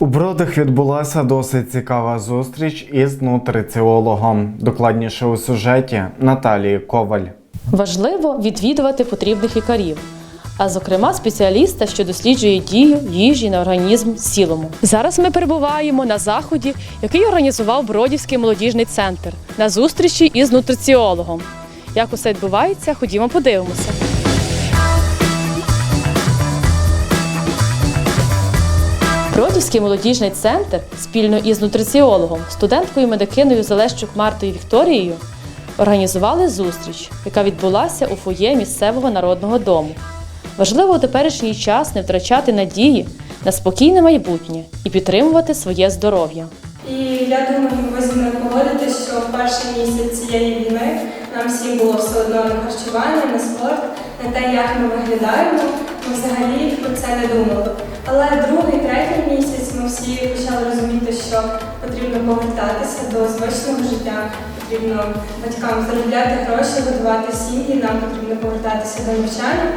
У Бродах відбулася досить цікава зустріч із нутриціологом. Докладніше у сюжеті Наталії Коваль. Важливо відвідувати потрібних лікарів, а зокрема спеціаліста, що досліджує дію їжі на організм в цілому. Зараз ми перебуваємо на заході, який організував Бродівський молодіжний центр на зустрічі із нутриціологом. Як усе відбувається, ходімо подивимося. Бродівський молодіжний центр спільно із нутриціологом, студенткою медикиною Залещук Мартою Вікторією організували зустріч, яка відбулася у фоє місцевого народного дому. Важливо у теперішній час не втрачати надії на спокійне майбутнє і підтримувати своє здоров'я. І я думаю, ви зі мною погодитесь, що в перший місяць цієї війни нам всім було все одно на харчування, на спорт, на те, як ми виглядаємо. Ми взагалі про це не думали. Але другий, третій місяць ми всі почали розуміти, що потрібно повертатися до звичного життя, потрібно батькам заробляти гроші, годувати сім'ї, нам потрібно повертатися до навчання.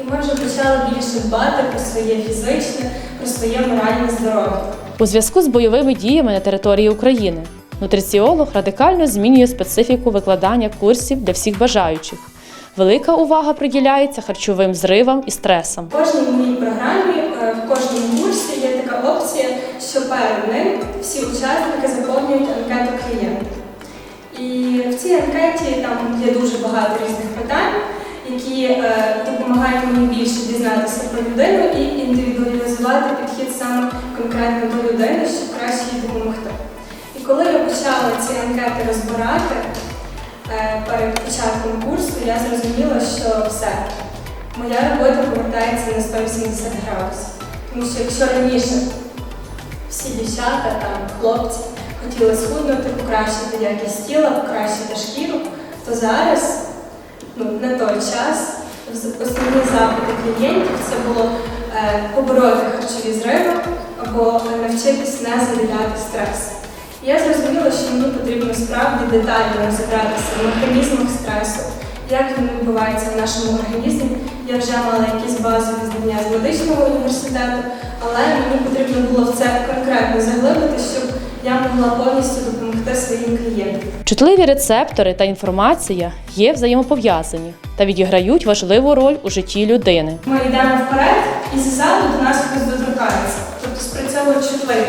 І ми вже почали більше дбати про своє фізичне, про своє моральне здоров'я. У зв'язку з бойовими діями на території України нутриціолог радикально змінює специфіку викладання курсів для всіх бажаючих. Велика увага приділяється харчовим зривам і стресам. В кожній моїй програмі, е, в кожному курсі є така опція, що перед ним всі учасники заповнюють анкету клієнта. І в цій анкеті там є дуже багато різних питань, які е, допомагають мені більше дізнатися про людину і індивідуалізувати підхід саме конкретно до людини, щоб краще їй допомогти. І коли я почала ці анкети розбирати перед початком курсу, я зрозуміла, що все. Моя робота повертається на 180 градусів. Тому що якщо раніше всі дівчата, там, хлопці хотіли схуднути, покращити якість тіла, покращити шкіру, то зараз, ну, на той час, основні запити клієнтів це було е, побороти харчові зриви або навчитись не заїдати стрес. Я зрозуміла, що мені потрібно справді детально розібратися в механізмах стресу, як він відбувається в нашому організмі. Я вже мала якісь базові знання з медичного університету, але мені потрібно було в це конкретно заглибити, щоб я могла повністю допомогти своїм клієнтам. Чутливі рецептори та інформація є взаємопов'язані та відіграють важливу роль у житті людини. Ми йдемо вперед і ззаду до нас хтось доторкається, тобто спрацьовують чутливі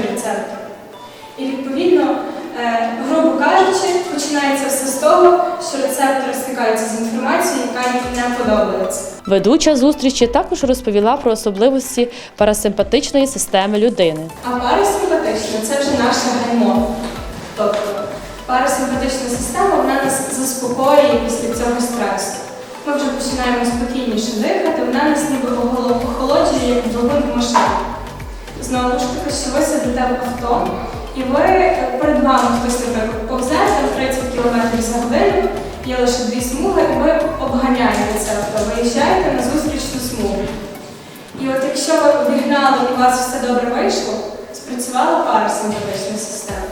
грубо кажучи, починається все з того, що рецептори стикаються з інформацією, яка їм не подобається. Ведуча зустрічі також розповіла про особливості парасимпатичної системи людини. А парасимпатична це вже наше гальмо. Тобто парасимпатична система вона нас заспокоює після цього стресу. Ми вже починаємо спокійніше дихати, вона нас ніби охоло- охолоджує як двигун в машині. Знову ж таки, що ви сидите в авто, і ви перед вами хтось наприклад, повзе там 30 км за годину, є лише дві смуги, і ви обганяєте це авто, виїжджаєте на зустрічну смугу. І от якщо ви обігнали і у вас все добре вийшло, спрацювала парасимпатична система.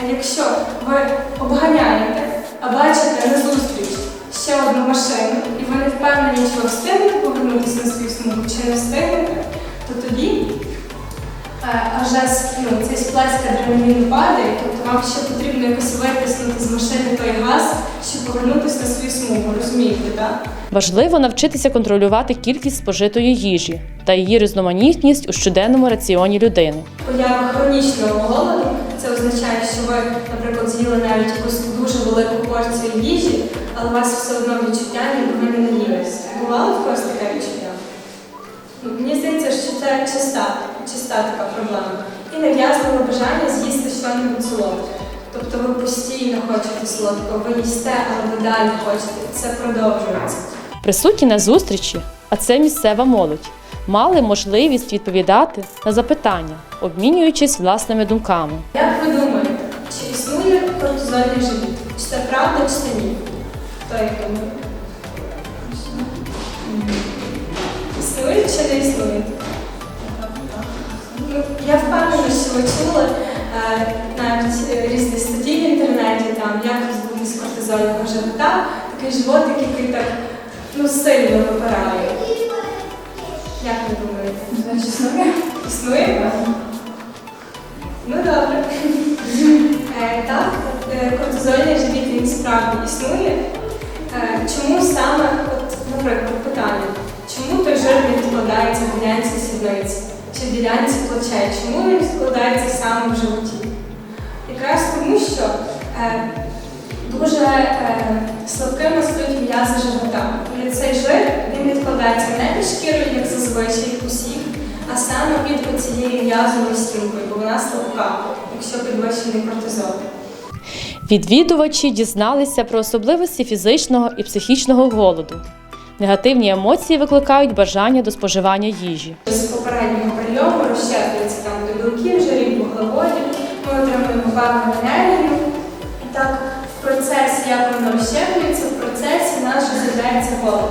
А якщо ви обганяєте, а бачите назустріч ще одну машину, і ви не впевнені, чи ви встигнете повернутися на свою смугу, чи не встигнете, то тоді е, а вже с- ну, цей сплеск адреналіну падає, тобто вам ще потрібно якось витиснути з машини той газ, щоб повернутися на свою смугу, розумієте, так? Важливо навчитися контролювати кількість спожитої їжі та її різноманітність у щоденному раціоні людини. Поява хронічного голоду це означає, що ви, наприклад, з'їли навіть якусь дуже велику порцію їжі, але у вас все одно відчуття, ніби не наїлися. Бувало в когось таке відчуття? Ну, Мені здається, що це часта, часта така проблема. І нав'язливе бажання з'їсти щось солодке. Тобто ви постійно хочете солодкого, ви їсте, але ви далі хочете. Це продовжується. Присутні на зустрічі, а це місцева молодь, мали можливість відповідати на запитання, обмінюючись власними думками. Як ви думаєте, чи існує кортизольний живіт? Чи це правда, чи це ні? Хто як думає? Існує чи не існує? Я впевнена, що ви чули е, навіть е, різні статті в інтернеті, там, як з кортизольного живота, такий животик, який так ну, сильно випирає. Як ви думаєте? Існує? Існує? Ну добре. Е, Так, кортизольний живіт він справді існує. Чому саме, от, наприклад, питання, чому той жир не відкладається в ділянці сідниці чи ділянці плечей? Чому він відкладається саме в животі? Якраз тому, що е, дуже е, слабкими стають м'язи живота. І цей жир він відкладається не під шкірою, як зазвичай у всіх, а саме під цією м'язовою стінкою, бо вона слабка, якщо підвищений кортизол. Відвідувачі дізналися про особливості фізичного і психічного голоду. Негативні емоції викликають бажання до споживання їжі. З попереднього прийому розщеплюється там до білків, жирів, вуглеводів, ми отримуємо певну енергію. І так, в процесі, як воно розщеплюється, в процесі наш з'являється голод.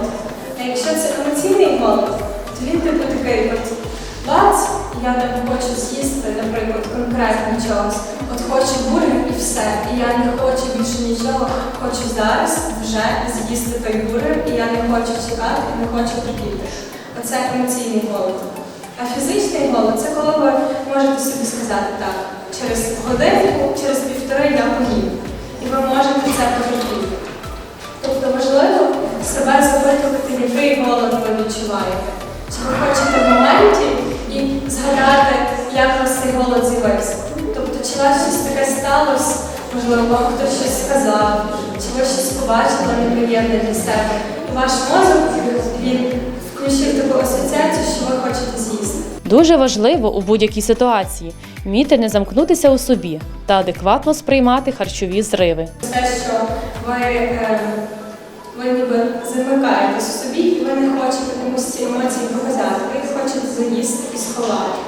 А якщо це емоційний голод, то він типу такий от бац, я там хочу з'їсти, наприклад, конкретно чогось. От хочу бургер і все. І я не нічого, хочу зараз вже з'їсти той бургер, і я не хочу чекати, не хочу терпіти. Оце емоційний голод. А фізичний голод це коли ви можете собі сказати так, через годинку, через півтори я поїм. І ви можете це потерпіти. Тобто важливо себе запитувати, який голод ви відчуваєте. Чи ви хочете в моменті і згадати, як у вас цей голод з'явився? Тобто, чи у вас щось таке сталося, вам хтось щось сказав, чи ви щось побачили неприємне для себе. Ваш мозок він включив таку асоціацію, що ви хочете з'їсти. Дуже важливо у будь-якій ситуації вміти не замкнутися у собі та адекватно сприймати харчові зриви. Те, що ви, е, ви ніби замикаєтесь у собі, і ви не хочете комусь ці емоції показати, ви їх хочете заїсти і сховати.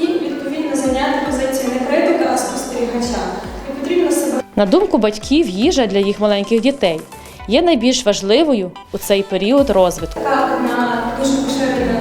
І відповідно зайняти позицію не критика, а спостерігача. І потрібно себе На думку батьків, їжа для їх маленьких дітей є найбільш важливою у цей період розвитку. Так, на дуже поширена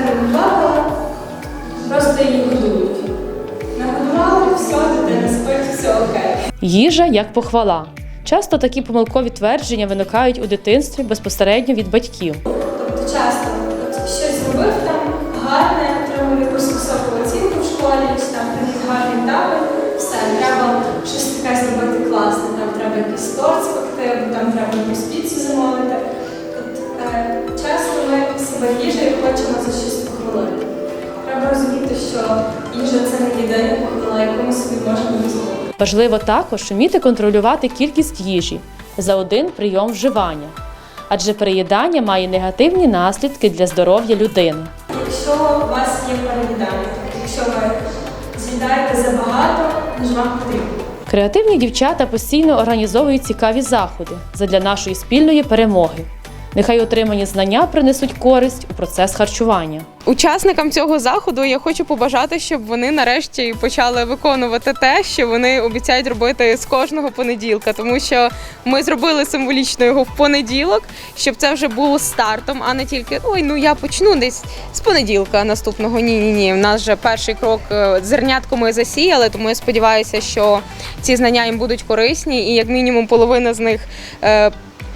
би не плакала, просто її годують. Нагодували, все, дитина спить, все окей. Їжа як похвала. Часто такі помилкові твердження виникають у дитинстві безпосередньо від батьків. Тобто часто от щось зробив там гарне, отримав якусь високу оцінку в школі, чи там такий гарний табель, все, треба щось таке зробити класне, там треба якийсь торт спекти, або там треба якусь піцу замовити. Часто ми себе їжею хочемо за щось похвалити. Треба розуміти, що їжа це не єдина похвала, яку ми собі можемо дозволити. Важливо також вміти контролювати кількість їжі за один прийом вживання, адже переїдання має негативні наслідки для здоров'я людини. Якщо у вас є переїдання, якщо ви з'їдаєте забагато, ніж вам потрібно. Креативні дівчата постійно організовують цікаві заходи задля нашої спільної перемоги. Нехай отримані знання принесуть користь у процес харчування. Учасникам цього заходу я хочу побажати, щоб вони нарешті почали виконувати те, що вони обіцяють робити з кожного понеділка, тому що ми зробили символічно його в понеділок, щоб це вже було стартом, а не тільки ой, ну я почну десь з понеділка наступного. Ні, ні, ні. У нас вже перший крок е, зернятко ми засіяли, тому я сподіваюся, що ці знання їм будуть корисні, і як мінімум половина з них.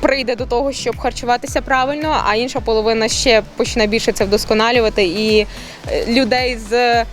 Прийде до того, щоб харчуватися правильно, а інша половина ще почне більше це вдосконалювати. І е, людей з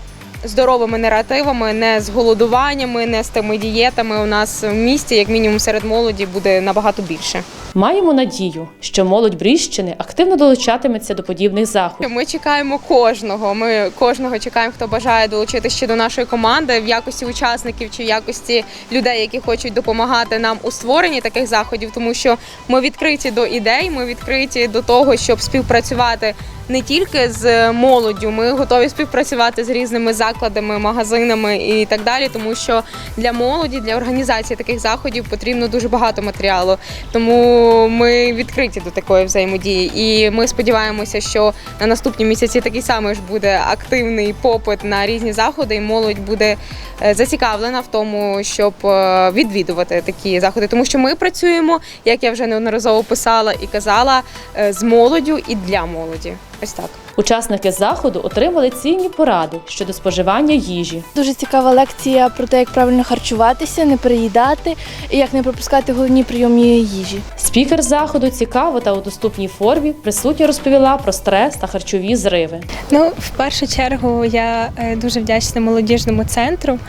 здоровими наративами, не з голодуваннями, не з тими дієтами у нас в місті, як мінімум серед молоді, буде набагато більше. Маємо надію, що молодь Бріщини активно долучатиметься до подібних заходів. Ми чекаємо кожного. Ми кожного чекаємо, хто бажає долучитися ще до нашої команди в якості учасників чи в якості людей, які хочуть допомагати нам у створенні таких заходів, тому що ми відкриті до ідей, ми відкриті до того, щоб співпрацювати не тільки з молоддю. Ми готові співпрацювати з різними закладами, магазинами і так далі, тому що для молоді, для організації таких заходів потрібно дуже багато матеріалу. Тому ми відкриті до такої взаємодії. І ми сподіваємося, що на наступні місяці такий самий ж буде активний попит на різні заходи, і молодь буде е, зацікавлена в тому, щоб е, відвідувати такі заходи. Тому що ми працюємо, як я вже неодноразово писала і казала, е, з молоддю і для молоді. Ось так. Учасники заходу отримали цінні поради щодо споживання їжі. Дуже цікава лекція про те, як правильно харчуватися, не переїдати і як не пропускати головні прийоми їжі. Спікер заходу цікаво та у доступній формі присутньо розповіла про стрес та харчові зриви. Ну, в першу чергу я е, дуже вдячна молодіжному центру,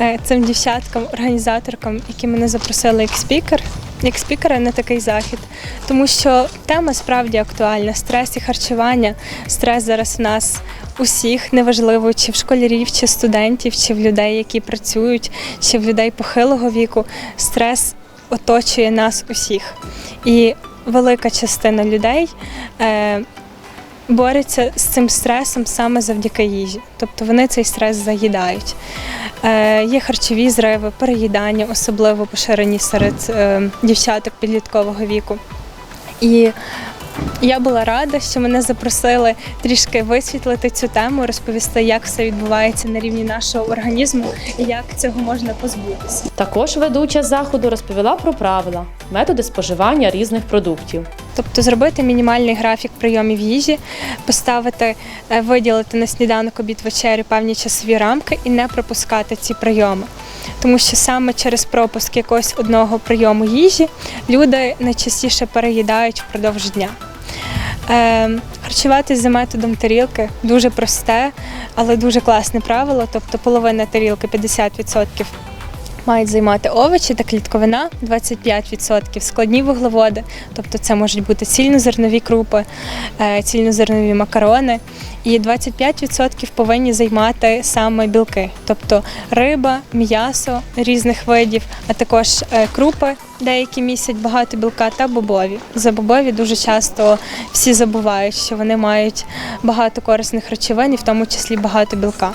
е, цим дівчаткам, організаторкам, які мене запросили як спікер. Як спікера на такий захід, тому що тема справді актуальна: стрес і харчування. Стрес зараз в нас усіх, неважливо, чи в школярів, чи студентів, чи в людей, які працюють, чи в людей похилого віку. Стрес оточує нас усіх. І велика частина людей е, борються з цим стресом саме завдяки їжі. Тобто вони цей стрес заїдають. Е, є харчові зриви, переїдання, особливо поширені серед е, дівчаток підліткового віку. І я була рада, що мене запросили трішки висвітлити цю тему, розповісти, як все відбувається на рівні нашого організму і як цього можна позбутися. Також ведуча заходу розповіла про правила, методи споживання різних продуктів. Тобто зробити мінімальний графік прийомів їжі, поставити, е, виділити на сніданок обід вечерю певні часові рамки і не пропускати ці прийоми. Тому що саме через пропуск якогось одного прийому їжі люди найчастіше переїдають впродовж дня. Е, харчуватись за методом тарілки дуже просте, але дуже класне правило. Тобто половина тарілки 50% мають займати овочі та клітковина, 25% складні вуглеводи, тобто це можуть бути цільнозернові крупи, е, цільнозернові макарони. І 25% повинні займати саме білки, тобто риба, м'ясо різних видів, а також е, крупи, деякі місяць багато білка та бобові. За бобові дуже часто всі забувають, що вони мають багато корисних речовин, і в тому числі багато білка.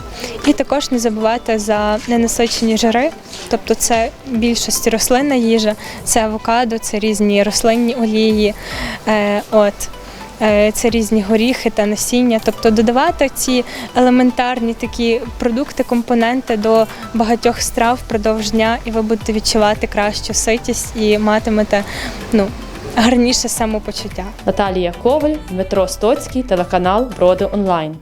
І також не забувати за ненасичені жири, тобто це більшості рослинна їжа, це авокадо, це різні рослинні олії. Е, от. Е, Це різні горіхи та насіння, тобто додавати ці елементарні такі продукти, компоненти до багатьох страв впродовж дня, і ви будете відчувати кращу ситість і матимете ну, гарніше самопочуття. Наталія Коваль, Дмитро Стоцький, телеканал Броди Онлайн.